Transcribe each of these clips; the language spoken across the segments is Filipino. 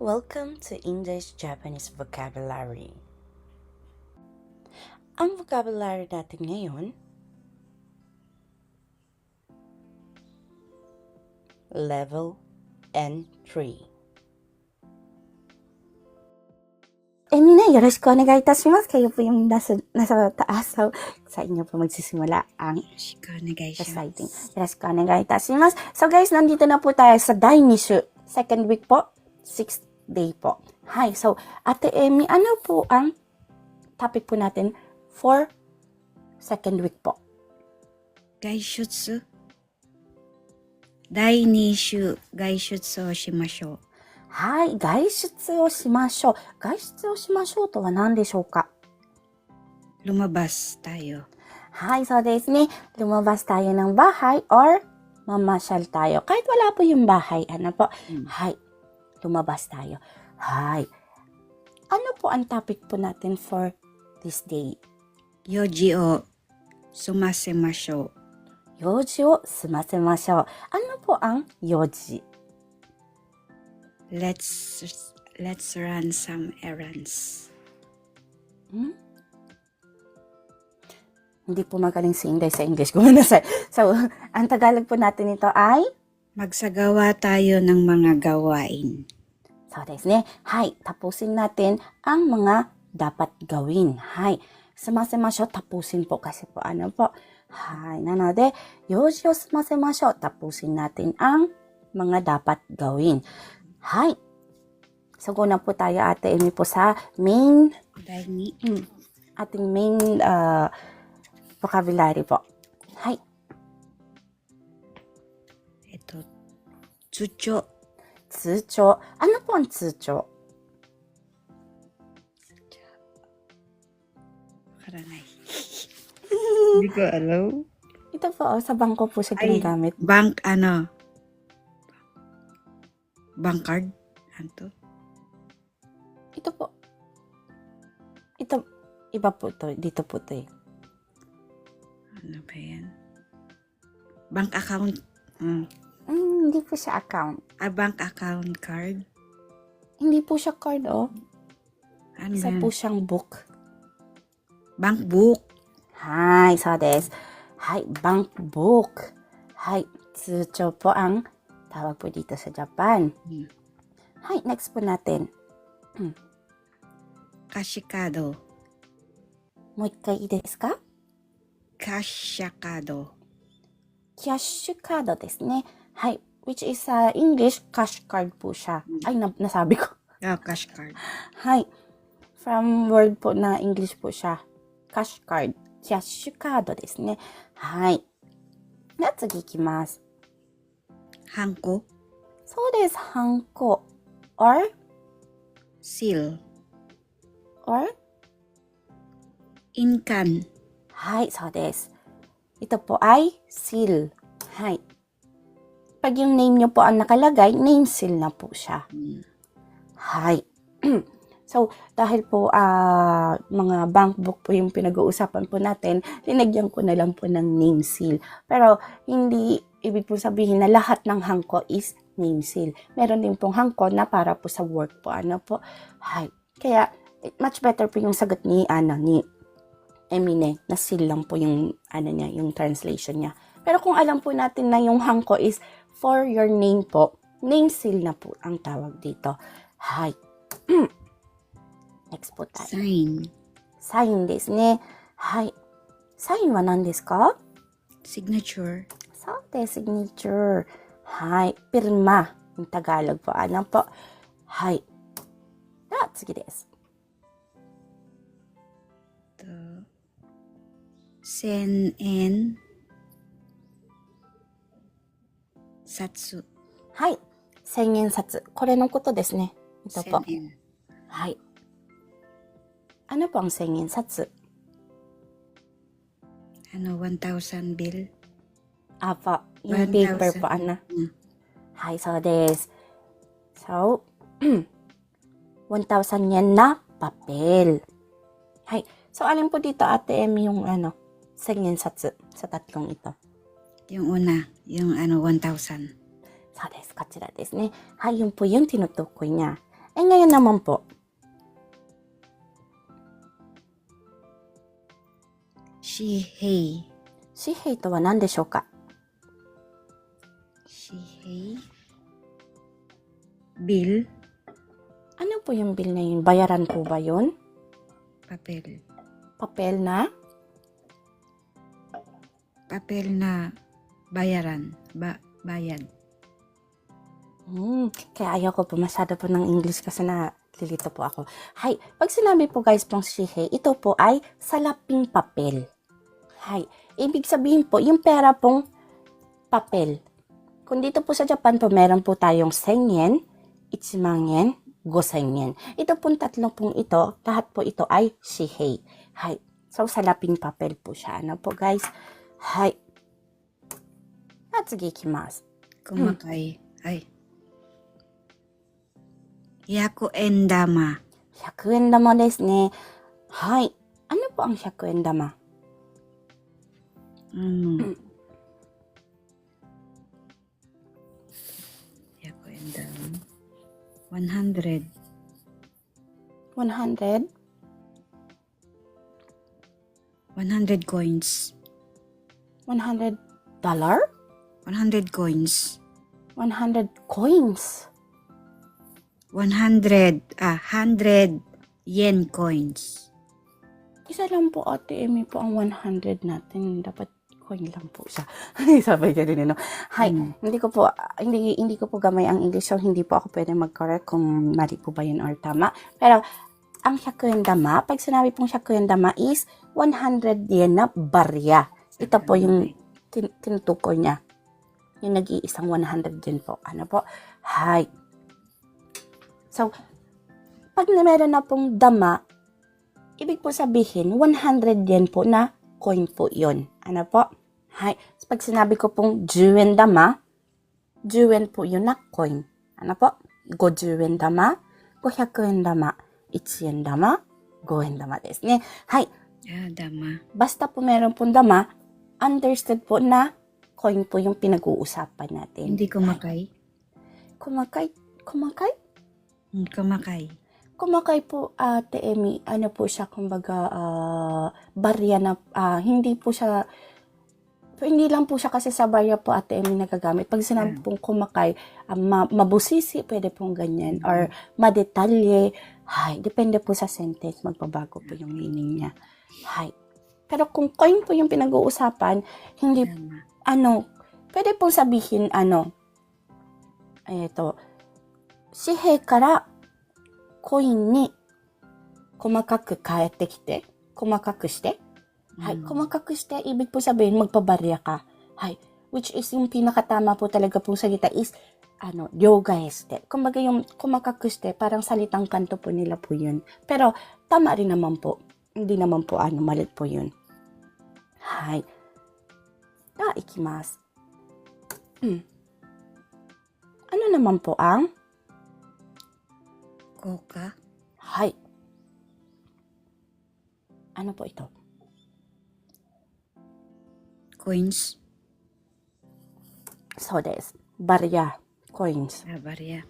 Welcome to English Japanese Vocabulary. Ang vocabulary natin ngayon, level N3. え、みんなよろしくお願いいたします。Kayo po yung nasa, nasa taas. So, sa inyo po magsisimula ang よろしくお願いしま reciting. す。よろしくお願いいたします。So guys, nandito na po tayo sa 第2週。Second week po. Sixth day po. Hi. So, Ate Emmy, ano po ang topic po natin for second week po? 外出第2週外出をしましょう。はい。外出をしましょう。外出をしましょうとは何でしょうか Lumabas tayo. Hi, soですね. Lumabas tayo ng bahay or mamasyal tayo. Kahit wala po yung bahay, ano po? Hmm. Hi. lumabas tayo. Hi! Ano po ang topic po natin for this day? Yoji o sumasemasyo. Yoji o sumasemasyo. Ano po ang yoji? Let's let's run some errands. Hmm? Hindi po magaling si sa English. Gumanasay. So, ang Tagalog po natin ito ay Magsagawa tayo ng mga gawain. So,ですね。はい。Tapusin natin ang mga dapat gawin. はい。済ませましょう。Tapusin po kasi po ano po. はい。なので、用事を済ませましょう。Tapusin natin ang mga dapat gawin. はい。So, go na po tayo ate Amy po sa main, 第2、 hmm, ating main uh, vocabulary po. Tsucho. Tsucho. Ano po ang tsucho? Karanay. Hindi ko alam. Ito po, oh, sa bangko po siya Ay. Bank, ano? Bank card? Ano Ito po. Ito, iba po to. Dito po to. Eh. Ano ba? Bank account. Hmm. Mm, hindi po siya account. Ah, bank account card. Hindi po siya card, oh. Ano Isa yan? po siyang book. Bank book. Hi, so des. Hi, bank book. Hi, tsucho po ang tawag po dito sa Japan. Hmm. Hi, next po natin. Kashikado. もう一回いいですか Kashakado. キャッシュカードですね。 はい。which is uh, English cash card po siya. Ay, na- nasabi ko. Ah, cash card. はい。from word po na English po siya. cash card. キャッシュカードですね。はい。では次行きます。Hanko. そうです。ハンコ。or, Seal. or, Inkan. はい、そうです。ito po ay seal. はい。Pag yung name nyo po ang nakalagay, name seal na po siya. Mm. Hi. so, dahil po ah, mga bank book po yung pinag-uusapan po natin, linagyan ko na lang po ng name seal. Pero, hindi ibig po sabihin na lahat ng hangko is name seal. Meron din pong hangko na para po sa work po. Ano po? Hi. Kaya, much better po yung sagot ni, ano, ni Emine, na seal lang po yung, ano niya, yung translation niya. Pero kung alam po natin na yung hangko is for your name po, name seal na po ang tawag dito. Hi. Next po tayo. Sign. サインですね。はい。サインは何ですか Signature. そうです。signature. はい。pirma. Yung Tagalog po. Ano po? はい。では、次です。と Sen en Satsu. はい。千円札。これのことですね。ito po. Sen en. はい。Ano po ang 千円札 Ano, 1,000 bill? Apo. Yung 1,000. paper po, ano? Mm. はい、そうです。So, 1,000 yen na papel. Hay. So, alin po dito, Ate Em, yung ano, 1000 yen satsu sa tatlong ito? Yung una, yung ano, 1,000. そうです。こちらですね。はい、yun po yung tinutukoy niya. Eh ngayon naman po, 紙幣 shihei to wa nan deshou ka? 紙幣ビル Ano po yung bill na yun? Bayaran po ba yun? パペル Papel na? papel na bayaran ba bayad Hmm, kaya ayaw ko po masyado po ng English kasi na lilito po ako. Hay, pag sinabi po guys pong shihei, ito po ay salaping papel. Hay, ibig sabihin po, yung pera pong papel. Kung dito po sa Japan po, meron po tayong 1000 yen, 1万 yen, 5000 yen. Ito pong tatlong pong ito, lahat po ito ay shihei. Hay, so salaping papel po siya. Ano po guys? Hay. At sige, ikimasu. 細かい、はい100円玉100円玉ですね。はい。Ano po ang 100円玉?うん、100円玉100 100? 100 coins 100 dollar? 100 coins 100 coins. 100 ah 100 yen coins Isa lang po ate Amy po ang 100 natin. Dapat coin lang po siya. Sabay ka rin, no? Hi, Mm. hindi ko po, hindi, hindi ko po gamay ang English, so hindi po ako pwede mag-correct kung mali po ba yun or tama. Pero, ang 100 dama, pag sinabi pong 100 dama is 100 yen na barya. Ito po yung tin- tinutukoy niya. Yung nag-iisang 100 yen po. Ano po? Hi. So, pag na meron na pong dama, ibig po sabihin, 100 yen po na coin po yon. Ano po? Hi. So, pag sinabi ko pong 10 yen dama, 10 yen po yun na coin. Ano po? 50 yen dama, 500yen dama, 1 yen dama, 5 yen dama ですね。はい。 ah dama Basta po meron pong dama, understood po na coin po yung pinag-uusapan natin. hindi kumakay Kumakay? Kumakay? Hmm, kumakay Kumakay po, Ate Emmy, ano po siya, kumbaga, ah, barya na, ah, hindi po siya, hindi lang po siya kasi sa barya po, Ate Emmy, nagagamit. Pag sinabi Yeah. pong kumakay, ma- mabusisi, pwede pong ganyan, or madetalye, hay, depende po sa sentence, magbabago po yung meaning niya. Hay. Pero kung coin po yung pinag-uusapan, hindi ano, pwede pong sabihin, ano, eto, sihe kara, coin ni, 細かく変えてきて、細かくして。はい。 Mm. 細かくして、ibig po sabihin, magpabarya ka. Hay. Which is, yung pinakatama po talaga pong salita is, ano, yoga este. Kumbaga yung kumakakして, parang salitang kanto po nila po yun. Pero, tama rin naman po. Hindi naman po, ano, malit po yun. Hay. Ah, ikimasu. Hmm. Ano naman po ang? 効果 Hay. Ano po ito? coins So des. Barya. Coins. ah barya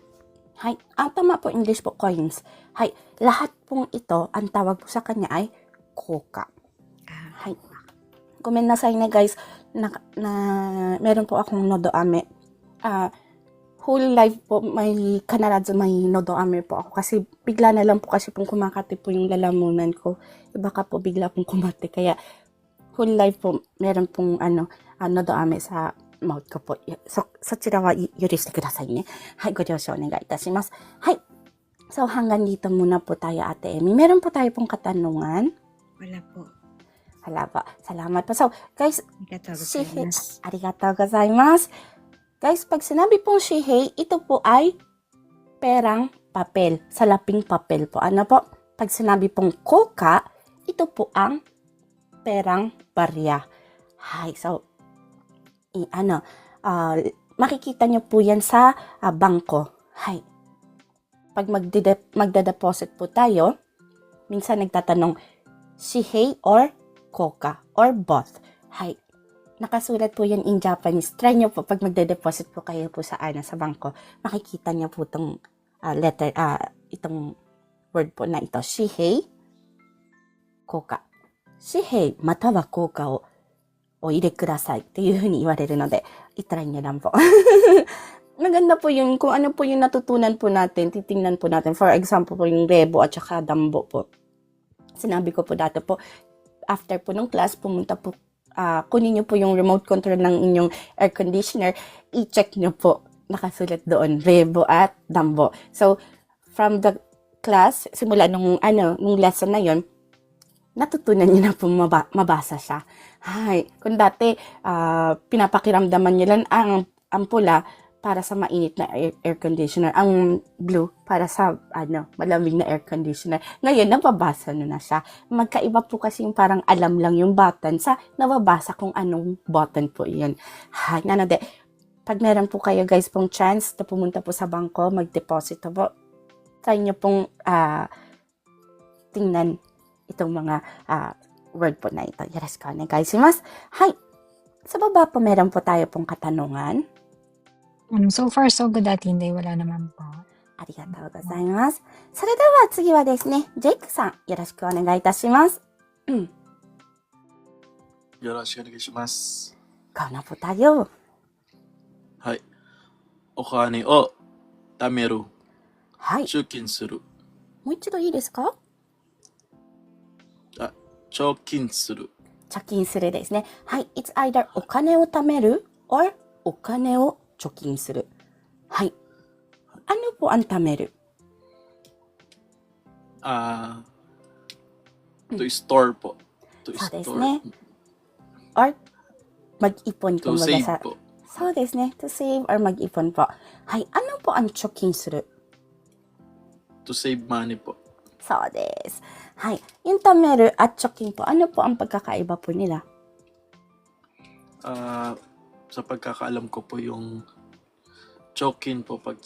Hay. Ang tama po English po, coins. Hay. Lahat pong ito, ang tawag po sa kanya ay koka. ah Hay. Kumenasay na guys, na, na meron po akong nodoame. Ah, whole life po may kanarazu may nodoame po ako kasi bigla na lang po kasi pong kumakati po yung lalamunan ko. Iba ka po bigla pong kumati kaya whole life po meron pong ano, ah, nodoame sa mouth ko po. So, そちらは許してくださいね。はい、ご了承お願いいたします。はい。So, hanggang dito muna po tayo, Ate Emmy. Meron po tayo pong katanungan. wala po Halaba. Salamat po. So, guys, shihei, arigatou gozaimasu. Guys, pag sinabi pong shihei, ito po ay perang papel, salaping papel po. Ano po? Pag sinabi pong koka, ito po ang perang barya. Hi, so, i, ano, uh, makikita nyo po yan sa uh, bangko. Hi. Pag magdede- magda-deposit po tayo, minsan nagtatanong, shihei or koka or both. Hi. Nakasulat po yan in Japanese. Try nyo po pag magde-deposit po kayo po sa ano sa bangko. Makikita nyo po tong ah, letter, ah, itong word po na ito. Shihei, koka. Shihei, mata wa koka o お入れくださいっていうふうに言われるので、itry niyo lang po. Maganda po yun. Kung ano po yung natutunan po natin, titingnan po natin. For example po yung rebo at saka dambo po. Sinabi ko po dati po, after po ng class, pumunta po, ah, kunin niyo po yung remote control ng inyong air conditioner, i-check niyo po. Nakasulat doon, rebo at dambo. So, from the class, simula nung, ano, nung lesson na yon natutunan niyo na po maba- mabasa siya. Hay, kung dati ah, pinapakiramdaman niyo lang ang ang para sa mainit na air, air conditioner, ang blue para sa ano, malamig na air conditioner. Ngayon nababasa niyo na siya. Magkaiba po kasi yung parang alam lang yung button sa nababasa kung anong button po 'yun. Hay, nanade. Pag meron po kayo guys pong chance na pumunta po sa bangko, mag-deposito po. Try niyo pong ah, tingnan itong mga ah, word po na ito. Yoroshiku onegaishimasu. Hay. Sa baba po meron po tayo pong katanungan. Um, so far, so good at. Wala naman po. ありがとうございます。それでは次はですね、ジェイクさん、よろしくお願いいたします。うん。よろしくお願いします。Kana po tayo. はい。お金を貯める、はい。貯金する、もう一度いいですか？あ、貯金する、貯金するですね。はい。It's either お金を貯める or お金を貯金する。はい。Ano po ang 貯めるあー、to store po. To そうです store. ね。or mag-ipon To kumbaga save sa... po.そうですね。to save or mag-ipon po. Hay, ano po ang 貯金する To save money po. そうです。はい。yung 貯める at 貯金po, ano po ang pagkakaiba po nila? Ah, sa pagkakaalam ko po yung chokin po pag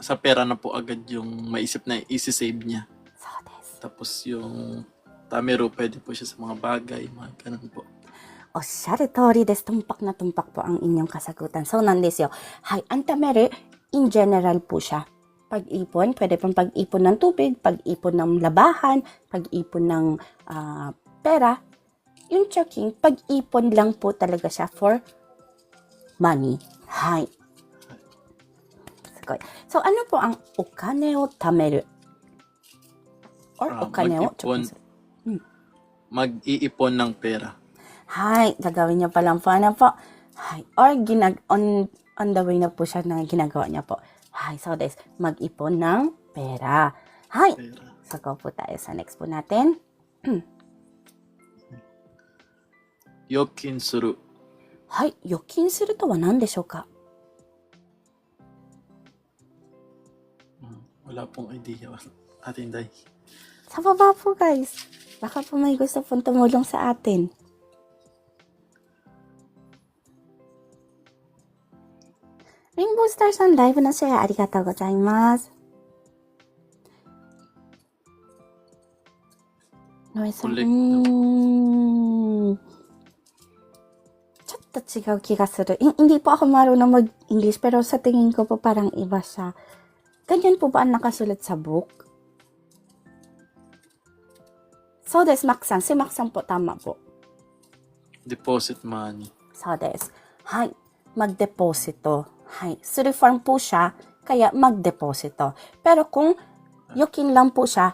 sa pera na po agad yung maisip na isi-save niya. そうです。 Tapos yung tamero pwede po siya sa mga bagay, mga ganun po. おっしゃる通りです。tumpak na tumpak po ang inyong kasagutan. So, nandis yo. Hay, ang tameru, in general po siya. Pag-ipon, pwede pong pag-ipon ng tubig, pag-ipon ng labahan, pag-ipon ng ah, pera. Yung checking, pag-ipon lang po talaga siya for money. Hay. Sugoi. So, ano po ang okane o tameru? Or Ah, okane o mag-ipon. checking Mag-iipon ng pera. Hi, gagawin niya pa lang po. Ano po? Hi. Or ginag on, on the way na po siya na ginagawa niya po. Hi, so this, mag-ipon ng pera. Hi. Pera. So go po tayo sa next po natin. Yokin suru. はい、預金するとは何でしょうか Wala pong idea. Atin day. Sa baba po guys. Baka po may gusto pong tumulong sa atin. Rainbow Stars on live のシェアありがとうございます。ノエさん。う Collect ーん。ちょっと違う気がする。I- hindi po ako marunong mag-English pero sa tingin ko po parang iba siya. Ganyan po ba ang nakasulat sa book? So des, Maxan. Si Maxan po, tama po. Deposit money. So des. Hi, magdeposito. Hi, suriform po siya, kaya magdeposito. Pero kung yukin lang po siya,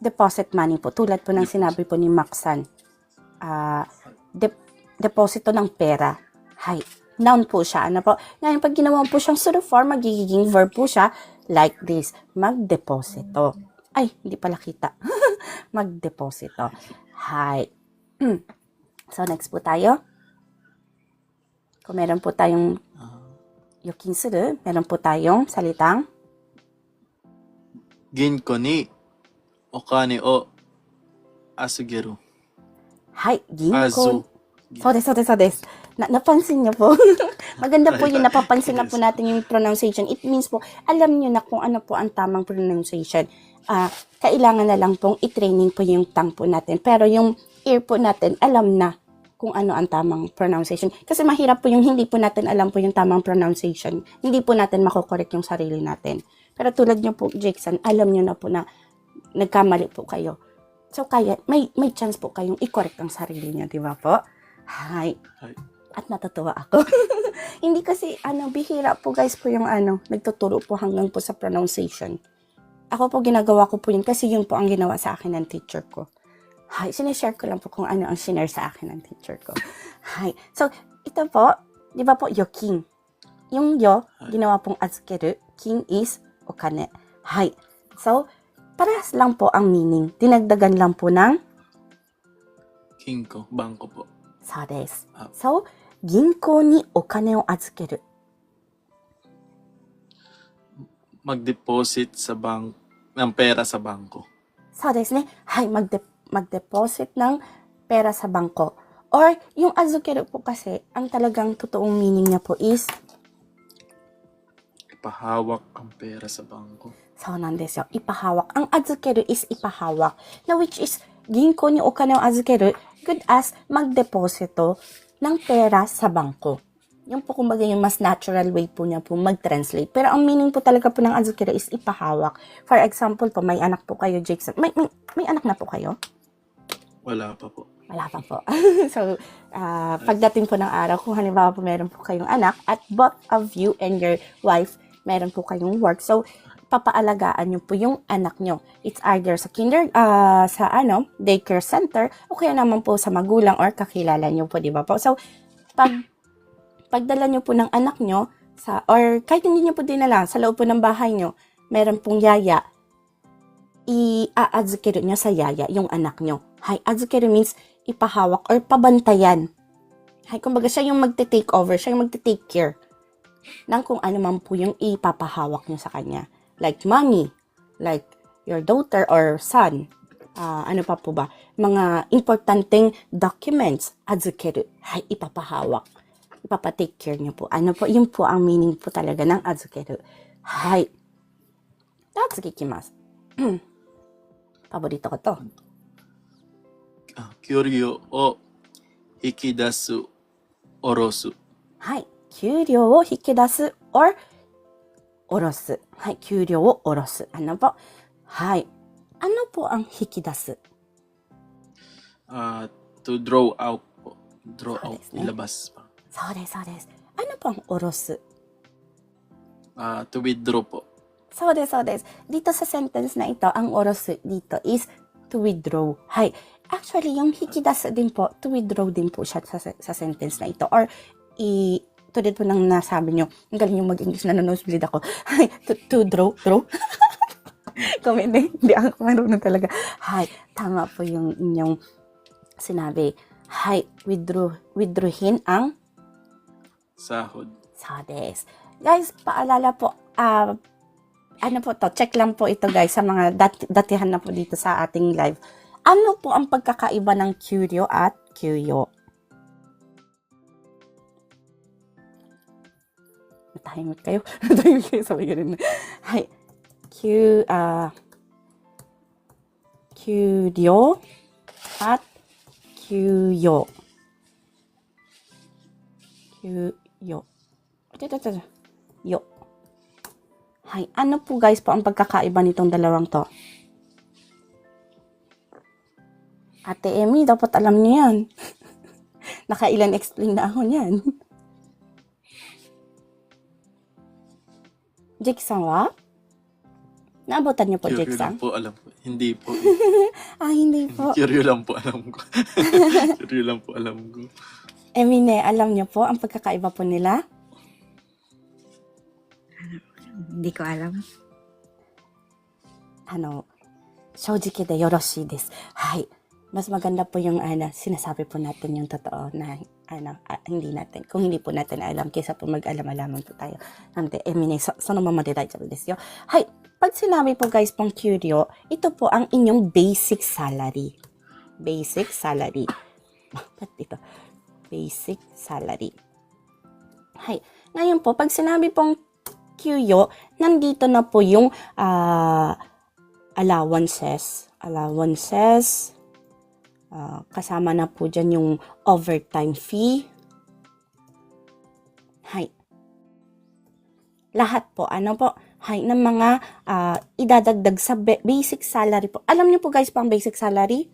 deposit money po. Tulad po ng deposit. sinabi po ni Maxan. Uh, de- deposito ng pera. Hi, Noun po siya. Ano po? Ngayon, pag ginawa po siyang suru form, magiging verb po siya like this. Magdeposito. Ay, hindi pala kita. magdeposito. Hay. So, next po tayo. Kung meron po tayong Ah, yukin suru, meron po tayong salitang 銀行にお金を預ける。 Hay, ginko. Azu. So des, so des, so des. Na, napansin niyo po. Maganda po yun, napapansin na po natin yung pronunciation. It means po, alam niyo na kung ano po ang tamang pronunciation. Ah, kailangan na lang pong i-training po yung tongue po natin. Pero yung ear po natin, alam na kung ano ang tamang pronunciation. Kasi mahirap po yung hindi po natin alam po yung tamang pronunciation. Hindi po natin makokorek yung sarili natin. Pero tulad nyo po, Jackson, alam nyo na po na nagkamali po kayo. So, kaya, may, may chance po kayong i-correct ang sarili nyo, di ba po? Hi. Hi at natutuwa ako. Hindi kasi, ano, bihira po guys po yung ano, nagtuturo po hanggang po sa pronunciation. Ako po ginagawa ko po yun kasi yun po ang ginawa sa akin ng teacher ko. Hi, sinishare ko lang po kung ano ang sinare sa akin ng teacher ko. Hi. So, ito po, di ba po, yoking. Yung yo, ginawa pong atsukeru. King is okane. Hi. So, parehas lang po ang meaning. Dinagdagan lang po ng? King ko, bangko po. Ah. So, this. So, 銀行にお金を預ける。 Mag-deposit sa bank, ng pera sa bangko. そうですね。はい、magde mag-deposit ng pera sa bangko. Or, yung azukeru po kasi, ang talagang totoong meaning niya po is, Ipahawak ang pera sa bangko. そうなんですよ。ipahawak. Ang azukeru is ipahawak. Na which is, ginko ni o kane o azukeru, good as magdeposito ng pera sa bangko. Yung po kumbaga yung mas natural way po niya po mag-translate. Pero ang meaning po talaga po ng azukeru is ipahawak. For example po, may anak po kayo, Jackson. May, may, may anak na po kayo? Wala pa po. Wala pa po. so, ah, pagdating po ng araw, kung halimbawa po meron po kayong anak, at both of you and your wife, meron po kayong work. So, papaalagaan nyo po yung anak nyo. It's either sa kinder, ah, sa ano, daycare center, o kaya naman po sa magulang or kakilala nyo po, di ba po? So, pag pagdala nyo po ng anak nyo, sa, or kahit hindi nyo po dinala, sa loob po ng bahay nyo, meron pong yaya, i-aadzukeru nyo sa yaya, yung anak nyo. Hay, adzukeru means ipahawak or pabantayan. Hay, kumbaga siya yung magte-take over, siya yung magte-take care ng kung ano man po yung ipapahawak nyo sa kanya like mommy, like your daughter or son, uh, ano pa po ba, mga importanteng documents, advocate, ay ipapahawak. Ipapatake care niyo po. Ano po, yun po ang meaning po talaga ng advocate. Hay. That's kikimas. Paborito ko to. Ah, Kyoryo o hikidasu orosu. Hi. Kyuryo o hikidasu or 下ろす。はい。給料を下ろす。Ano po? はい。Ano po ang 引き出す Ah, to draw out po. Draw Ah, out,ですね。 ilabas pa. そうです、そうです。Ano po ang 下ろす Ah, to withdraw po. そうです、そうです。Dito sa sentence na ito, ang 下ろす dito is to withdraw. Hay. Actually, yung 引き出す din po, to withdraw din po siya sa, sa sentence na ito. Or, i, tulad po ng nasabi nyo, ang galing yung mag-English, nanonosebleed ako. to, to draw, draw. Comment eh, hindi ako marunong talaga. Hi, tama po yung inyong sinabi. Hi, withdraw, withdrawin ang? Sahod. Sahades. Guys, paalala po, uh, ano po to, check lang po ito guys sa mga dat- datihan na po dito sa ating live. Ano po ang pagkakaiba ng curio at curio? Cuyo? Matahimik kayo. Matahimik kayo. Sabay ganun. Hay. Q, ah, Curio at Cuyo. Cuyo. Ito, ito, ito. Yo. Hay, ano po guys po ang pagkakaiba nitong dalawang to? Ate Emmy, dapat alam niyo yan. Nakailan explain na ako niyan. Jake san wa? Naabutan niyo po, Curio Jake lang san? po alam ko. Hindi po. Ah, hindi po. Curio lang po alam ko. Curio lang po alam ko. Emine, alam niyo po ang pagkakaiba po nila? Hindi ko alam. あの、正直でよろしいです。はい。 Mas maganda po yung ano, sinasabi po natin yung totoo na ano, ah, hindi natin, kung hindi po natin alam, kaysa po mag-alam-alaman po tayo. Nante, emine, so, so naman desu yo. Hay, pag sinabi po guys pong curio, ito po ang inyong basic salary. Basic salary. Ba't ito? Basic salary. Hay. Ngayon po, pag sinabi pong Kyuyo, nandito na po yung ah, allowances. Allowances. Ah, kasama na po dyan yung overtime fee. Hay. Lahat po, ano po, hay, ng mga ah, idadagdag sa ba- basic salary po. Alam niyo po guys pang basic salary?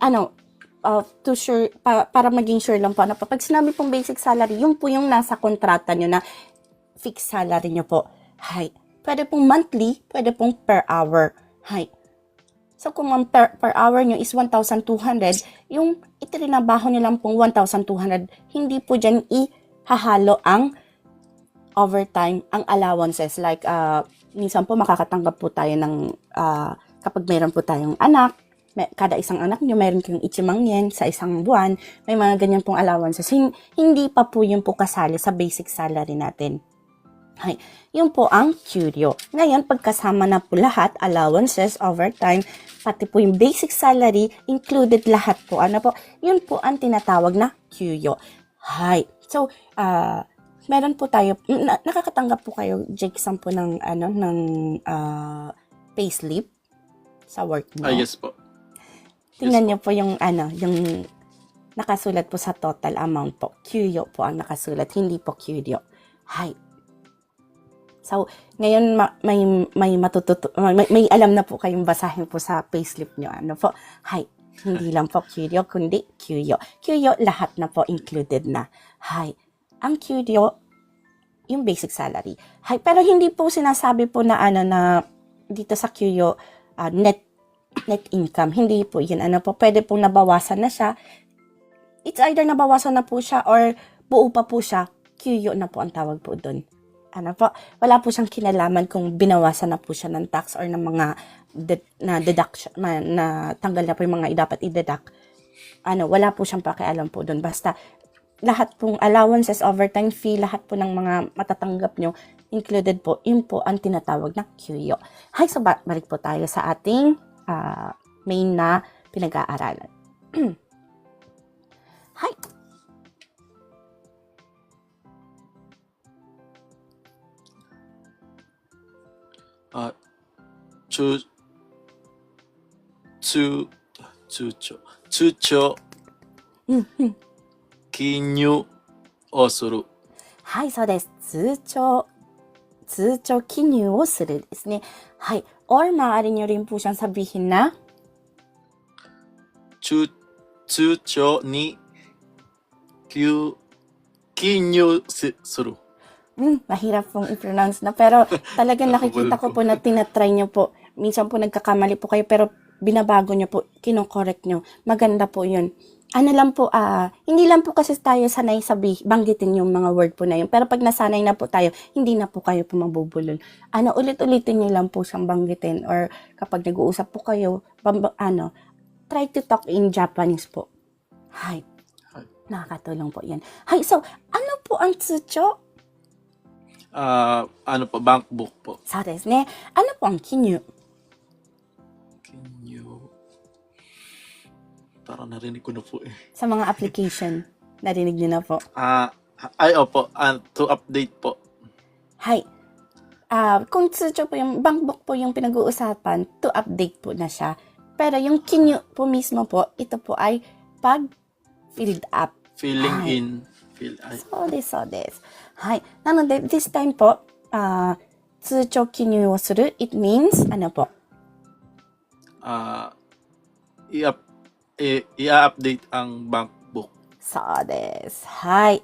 Ano, uh, to sure, pa- para maging sure lang po, ano po, pag sinabi pong basic salary, yun po yung nasa kontrata nyo na fixed salary nyo po. Hay, pwede pong monthly, pwede pong per hour. Hay, So kung ang per, per hour nyo is 1,200, yung itrinabaho nyo lang pong 1,200, hindi po dyan ihahalo ang overtime, ang allowances. Like, uh, minsan po makakatanggap po tayo ng, uh, kapag mayroon po tayong anak, may, kada isang anak nyo, mayroon kayong ichimang yen sa isang buwan, may mga ganyan pong allowances. Hin- hindi pa po yun po kasali sa basic salary natin. Hay, yun po ang curio. Ngayon, pagkasama na po lahat, allowances, overtime, pati po yung basic salary, included lahat po. Ano po? Yun po ang tinatawag na curio. Hay. So, ah, meron po tayo, na, nakakatanggap po kayo, Jake, po ng, ano, ng ah, payslip sa work mo. Ah, yes po. Tingnan niyo po yung ano, yung nakasulat po sa total amount po. Curio po ang nakasulat, hindi po curio. Hay. So, ngayon ma- may may matututo may, may alam na po kayong basahin po sa payslip niyo. Ano po? Hay. Hindi lang po curio, kundi curio. Curio, lahat na po included na. Hay. Ang curio, yung basic salary. Hay. Pero hindi po sinasabi po na ano na dito sa curio, ah, net net income. Hindi po yun. Ano po, pwede pong nabawasan na siya. It's either nabawasan na po siya or buo pa po siya. QYO na po ang tawag po doon. Ano po, wala po siyang kinalaman kung binawasan na po siya ng tax or ng mga de- na deduction, na, na tanggal na po yung mga dapat i-deduct. Ano, wala po siyang pakialam po doon. Basta, lahat pong allowances, overtime fee, lahat po ng mga matatanggap nyo, included po, yun po ang tinatawag na QYO. Hay, so ba- balik po tayo sa ating ah, main na pinag-aaralan. Hi! 아, 주, 주, 주초, 주초, うんうん。記入をする。はい、そうです。通帳、通帳記入をするですね。はい。or maaari nyo rin po siyang sabihin na 通、通帳に、記記入すする。 Hmm, mahirap pong i-pronounce na. Pero talagang nakikita ko po na tinatry nyo po. Minsan po nagkakamali po kayo pero binabago nyo po, kinokorek nyo. Maganda po yun. Ano lang po, ah, hindi lang po kasi tayo sanay sabi, banggitin yung mga word po na yun. Pero pag nasanay na po tayo, hindi na po kayo po mabubulol. Ano, ulit-ulitin nyo lang po siyang banggitin. Or kapag nag-uusap po kayo, bamba, ano, try to talk in Japanese po. Hi. Hi. Nakakatulong po yan. Hi, so, ano po ang tsucho? あano po, bank book po. そうですね。ano po ang kinyu? 記入。Parang narinig ko na po eh. Sa mga application. Narinig niyo na po. Ah, ay, opo, ah, to update po. Hi. Ah, kung tsucho po yung bank book po yung pinag-uusapan, to update po na siya. Pero yung kinyu po mismo po, ito po ay pag filled up. Filling Ay. in. Fill, ay, そうです、そうです。はい。なので、this time po, ah, 通帳記入をする, it means, ano po? ah, i-up, i- i-update ang bank book. そうです。はい。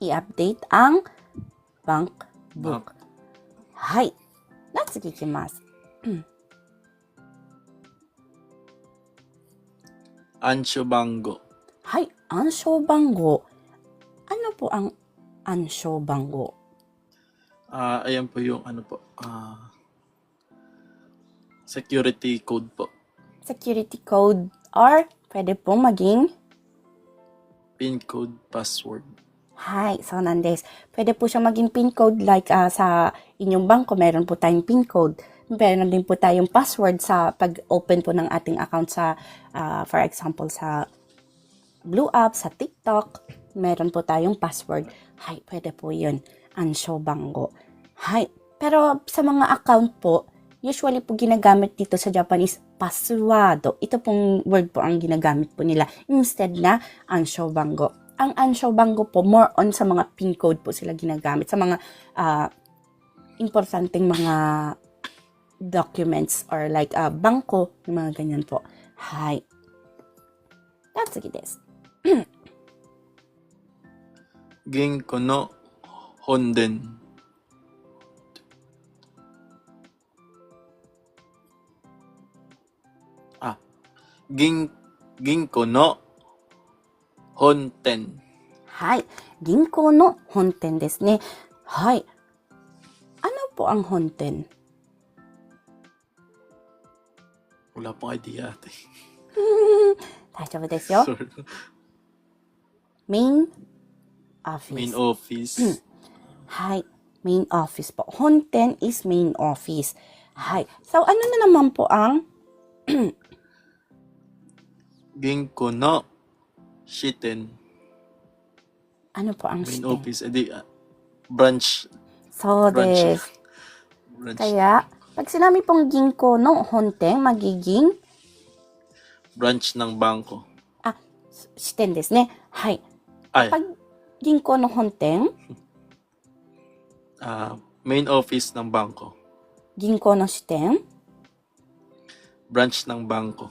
i-update ang bank book. はい。では次いきます。Ansho bango. はい。暗証番号。Ano po ang ansyo banggo? Ah, ayan po yung ano po, ah, security code po. Security code or pwede pong maging PIN code, password. Hi, so nandes. Pwede po siya maging PIN code like ah, sa inyong bangko, meron po tayong PIN code. Meron din po tayong password sa pag-open po ng ating account sa, ah, for example, sa Blue App, sa TikTok. Meron po tayong password. Hay, pwede po yun. Ansho Bango. Hay, pero sa mga account po, usually po ginagamit dito sa Japanese, password. Ito pong word po ang ginagamit po nila instead na Ansho Bango. ang Ansho Bango po, more on sa mga PIN code po sila ginagamit. Sa mga ah, importanteng mga documents or like ah, bangko, mga ganyan po. Hi. That's it 銀行の本殿。あ銀銀行の本店。はい銀行の本店ですね。はい。あのポアン本店 Wala pong で大丈夫ですよ。みん office. Main office. Hi. Main office po. Honten is main office. Hi. So, ano na naman po ang Ginko no shiten. ano po ang Main office. Eh, Edi, ah, branch. So, Branch. des. Branch. Kaya, pag sinabi pong ginko no honten, magiging branch ng bangko. ah, shiten desu ne. Hi. Ay, Pag ですね。はい。 Ay, Pag ginko no honten, ah, main office ng bangko. ginko no shiten, Branch ng bangko.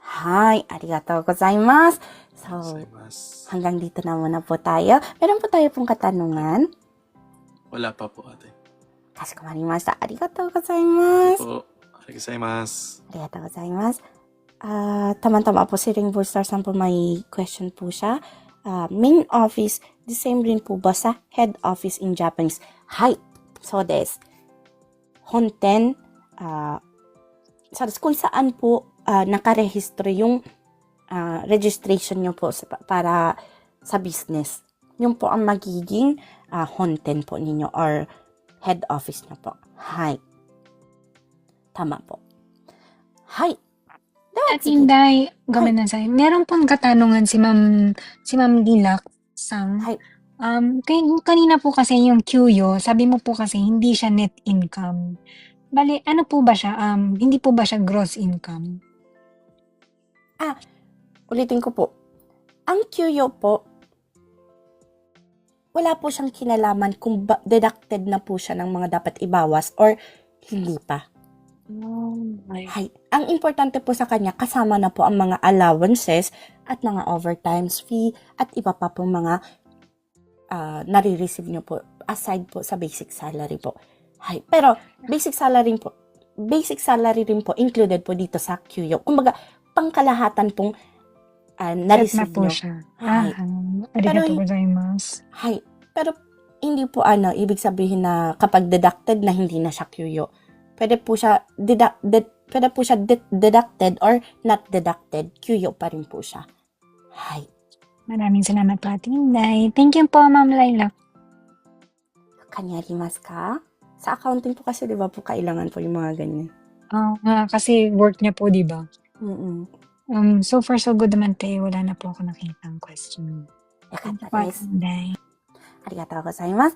はい。ありがとうございます。So, Gozaimasu. hanggang dito na muna po tayo. Meron po tayo pong katanungan. Wala pa po ate. かしこまりました。ありがとうございます。 Po. Arigasaimasu. ありがとうございます。Ah, tama-tama po si Rainbow Star San po may question po siya. Ah, main office, the same rin po ba sa head office in Japanese? Hi. So des. Honten, ah, so des, saan po ah, nakarehistro yung ah, registration nyo po sa, para sa business. Yun po ang magiging ah, honten po ninyo or head office nyo po. Hi. Tama po. Hi. At Inday, gamin na sa'yo. Meron pong katanungan si Ma'am, si Ma'am Lilac Sang. Hi. Um, kay, kanina po kasi yung QYO, sabi mo po kasi hindi siya net income. Bali, ano po ba siya? Um, hindi po ba siya gross income? Ulitin ko po. Ang QYO po, wala po siyang kinalaman kung ba- deducted na po siya ng mga dapat ibawas or hindi pa. Hay. Ang importante po sa kanya, kasama na po ang mga allowances at mga overtimes fee at iba pa po mga ah, nare-receive nyo po aside po sa basic salary po. Hay. Pero basic salary po, basic salary rin po included po dito sa QYO. Kumbaga, pangkalahatan pong ah, Set na na-receive po nyo. siya. Hi. Ah, um, arigatou gozaimasu. Hay. Pero hindi po ano, ibig sabihin na kapag deducted na hindi na siya QYO. Pwede po siya deduct, ded- pwede po siya de- deducted or not deducted. QYO pa rin po siya. Hay. Maraming salamat po, Ate Inday. Thank you po, Ma'am Lilac. Kanya rimas ka? Sa accounting po kasi 'di ba po kailangan po yung mga ganyan. Oo nga, kasi work niya po, di ba? Mm. Um, so far, so good naman tayo. Wala na po ako nakitang question. Thank you po, Ate. Inday. Arigatou gozaimasu.